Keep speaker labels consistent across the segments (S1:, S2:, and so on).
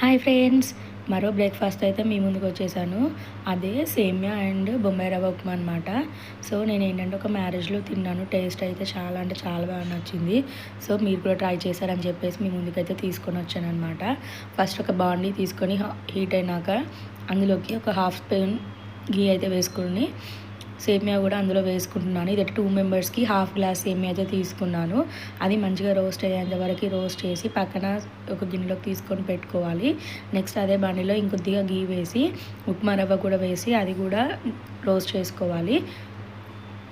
S1: Hi friends. మరో breakfast అయితే మీ ముందుకు వచ్చేసాను. అదే సేమియా అండ్ బొంబాయి రవ్వ ఉప్మా అనమాట సో నేను ఏంటంటే ఒక మ్యారేజ్లో తిన్నాను. టేస్ట్ అయితే చాలా అంటే చాలా బాగా నచ్చింది. సో మీరు కూడా ట్రై చేశారని చెప్పేసి మీ ముందుకైతే తీసుకొని వచ్చాను అనమాట ఫస్ట్ ఒక బాండీ తీసుకొని హీట్ అయినాక అందులోకి ఒక హాఫ్ స్పూన్ గీ అయితే వేసుకుని సేమియా కూడా అందులో వేసుకుంటున్నాను. ఇది టూ మెంబర్స్కి హాఫ్ గ్లాస్ సేమియా అయితే తీసుకున్నాను. అది మంచిగా రోస్ట్ అయ్యేంత వరకు రోస్ట్ చేసి పక్కన ఒక గిన్నెలోకి తీసుకొని పెట్టుకోవాలి. నెక్స్ట్ అదే బండిలో ఇంకొద్దిగా గీ వేసి ఉప్మా రవ్వ కూడా వేసి అది కూడా రోస్ట్ చేసుకోవాలి.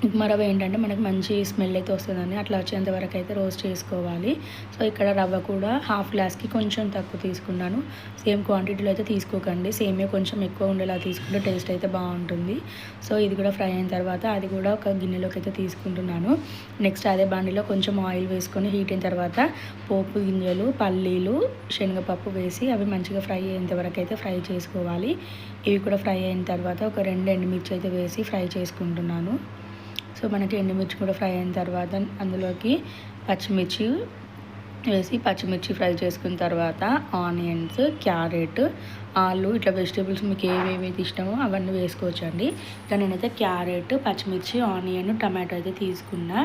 S1: ఉప్మా రవ్వ ఏంటంటే మనకి మంచి స్మెల్ అయితే వస్తుందని అట్లా వచ్చేంత వరకు అయితే రోస్ట్ చేసుకోవాలి. సో ఇక్కడ రవ్వ కూడా హాఫ్ గ్లాస్కి కొంచెం తక్కువ తీసుకున్నాను. సేమ్ క్వాంటిటీలో అయితే తీసుకోకండి. సేమే కొంచెం ఎక్కువ ఉండేలా తీసుకుంటే టేస్ట్ అయితే బాగుంటుంది. సో ఇది కూడా ఫ్రై అయిన తర్వాత అది కూడా ఒక గిన్నెలోకి అయితే తీసుకుంటున్నాను. నెక్స్ట్ అదే బండిలో కొంచెం ఆయిల్ వేసుకొని హీట్ అయిన తర్వాత పోపు గింజలు పల్లీలు శనగపప్పు వేసి అవి మంచిగా ఫ్రై అయ్యేంత వరకు అయితే ఫ్రై చేసుకోవాలి. ఇవి కూడా ఫ్రై అయిన తర్వాత ఒక రెండు ఎండుమిర్చి అయితే వేసి ఫ్రై చేసుకుంటున్నాను. సో మనకి ఎండుమిర్చి కూడా ఫ్రై అయిన తర్వాత అందులోకి పచ్చిమిర్చి వేసి పచ్చిమిర్చి ఫ్రై చేసుకున్న తర్వాత ఆనియన్స్ క్యారెట్ ఆలు ఇట్లా వెజిటేబుల్స్ మీకు ఏవేవి ఇష్టమో అవన్నీ వేసుకోవచ్చు అండి ఇక నేనైతే క్యారెట్ పచ్చిమిర్చి ఆనియన్ టమాటో అయితే తీసుకున్నా.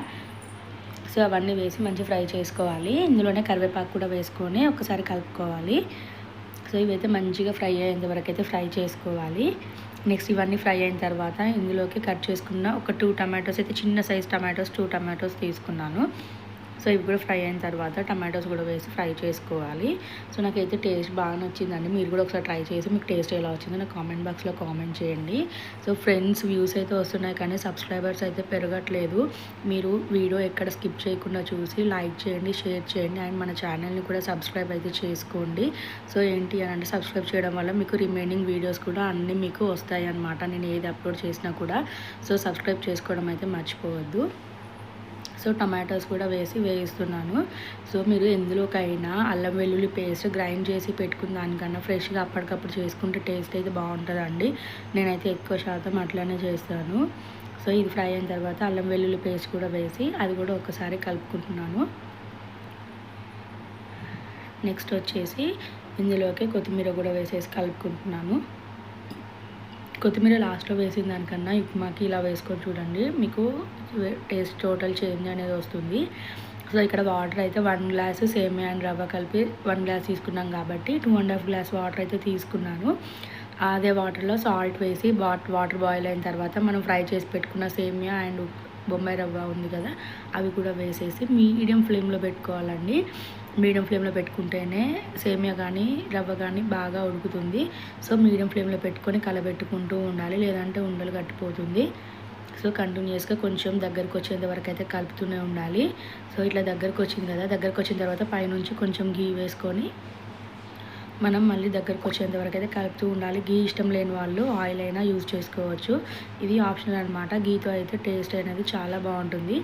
S1: సో అవన్నీ వేసి మంచి ఫ్రై చేసుకోవాలి. ఇందులోనే కరివేపాకు కూడా వేసుకొని ఒకసారి కలుపుకోవాలి. సో ఇవైతే మంచిగా ఫ్రై అయ్యేంత వరకు అయితే ఫ్రై చేసుకోవాలి. నెక్స్ట్ ఇవన్నీ ఫ్రై అయిన తర్వాత ఇందులోకి కట్ చేసుకున్న ఒక టూ టమాటోస్ అయితే చిన్న సైజ్ టమాటోస్ టూ టమాటోస్ తీసుకున్నాను. సో ఇవి కూడా ఫ్రై అయిన తర్వాత టమాటోస్ కూడా వేసి ఫ్రై చేసుకోవాలి. సో నాకైతే టేస్ట్ బాగా నచ్చిందండి. మీరు కూడా ఒకసారి ట్రై చేసి మీకు టేస్ట్ ఎలా వచ్చిందో నాకు కామెంట్ బాక్స్లో కామెంట్ చేయండి. సో ఫ్రెండ్స్ వ్యూస్ అయితే వస్తున్నాయి కానీ సబ్స్క్రైబర్స్ అయితే పెరగట్లేదు. మీరు వీడియో ఎక్కడ స్కిప్ చేయకుండా చూసి లైక్ చేయండి షేర్ చేయండి అండ్ మన ఛానల్ని కూడా సబ్స్క్రైబ్ అయితే చేసుకోండి. సో ఏంటి అని అంటే సబ్స్క్రైబ్ చేయడం వల్ల మీకు రిమైనింగ్ వీడియోస్ కూడా అన్నీ మీకు వస్తాయి అన్నమాట నేను ఏది అప్లోడ్ చేసినా కూడా. సో సబ్స్క్రైబ్ చేసుకోవడం అయితే మర్చిపోవద్దు. సో టమాటోస్ కూడా వేసి వేయిస్తున్నాను. సో మీరు ఎందులోకైనా అల్లం వెల్లుల్లి పేస్ట్ గ్రైండ్ చేసి పెట్టుకున్న దానికన్నా ఫ్రెష్గా అప్పటికప్పుడు చేసుకుంటే టేస్ట్ అయితే బాగుంటుందండి. నేనైతే ఎక్కువ శాతం అట్లానే చేస్తాను. సో ఇది ఫ్రై అయిన తర్వాత అల్లం వెల్లుల్లి పేస్ట్ కూడా వేసి అది కూడా ఒకసారి కలుపుకుంటున్నాను. నెక్స్ట్ వచ్చేసి ఇందులోకి కొత్తిమీర కూడా వేసేసి కలుపుకుంటున్నాను. కొత్తిమీర లాస్ట్లో వేసిన దానికన్నా ఉప్మాకి ఇలా వేసుకొని చూడండి. మీకు టేస్ట్ టోటల్ చేంజ్ అనేది వస్తుంది. సో ఇక్కడ వాటర్ అయితే వన్ గ్లాస్ సేమియా అండ్ రవ్వ కలిపి వన్ గ్లాస్ తీసుకున్నాం కాబట్టి two and half glass water అయితే తీసుకున్నాను. అదే వాటర్లో సాల్ట్ వేసి వాటర్ బాయిల్ అయిన తర్వాత మనం ఫ్రై చేసి పెట్టుకున్న సేమియా అండ్ బొంబాయి రవ్వ ఉంది కదా అవి కూడా వేసేసి మీడియం ఫ్లేమ్లో పెట్టుకోవాలండి. మీడియం ఫ్లేమ్లో పెట్టుకుంటేనే సేమియా కానీ రవ్వ కానీ బాగా ఉడుకుతుంది. సో మీడియం ఫ్లేమ్లో పెట్టుకొని కలబెట్టుకుంటూ ఉండాలి. లేదంటే ఉండలు కట్టిపోతుంది. సో కంటిన్యూస్గా కొంచెం దగ్గరకు వచ్చేంత వరకు అయితే కలుపుతూనే ఉండాలి. సో ఇట్లా దగ్గరకు వచ్చింది కదా దగ్గరకు వచ్చిన తర్వాత పైనుంచి కొంచెం గీ వేసుకొని మనం మళ్ళీ దగ్గరకు వచ్చేంత వరకు అయితే కలుపుతూ ఉండాలి. గీ ఇష్టం లేని వాళ్ళు ఆయిల్ అయినా యూజ్ చేసుకోవచ్చు. ఇది ఆప్షనల్ అనమాట గీతో అయితే టేస్ట్ అనేది చాలా బాగుంటుంది.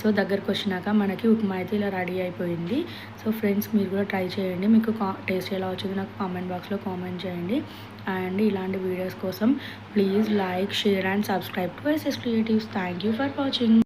S1: సో దగ్గరకు వచ్చినాక మనకి ఉప్మా అయితే ఇలా రెడీ అయిపోయింది. సో ఫ్రెండ్స్ మీరు కూడా ట్రై చేయండి. మీకు టేస్ట్ ఎలా వచ్చింది నాకు కామెంట్ బాక్స్లో కామెంట్ చేయండి. అండ్ ఇలాంటి వీడియోస్ కోసం please like share and subscribe to SS creatives. Thank you for watching.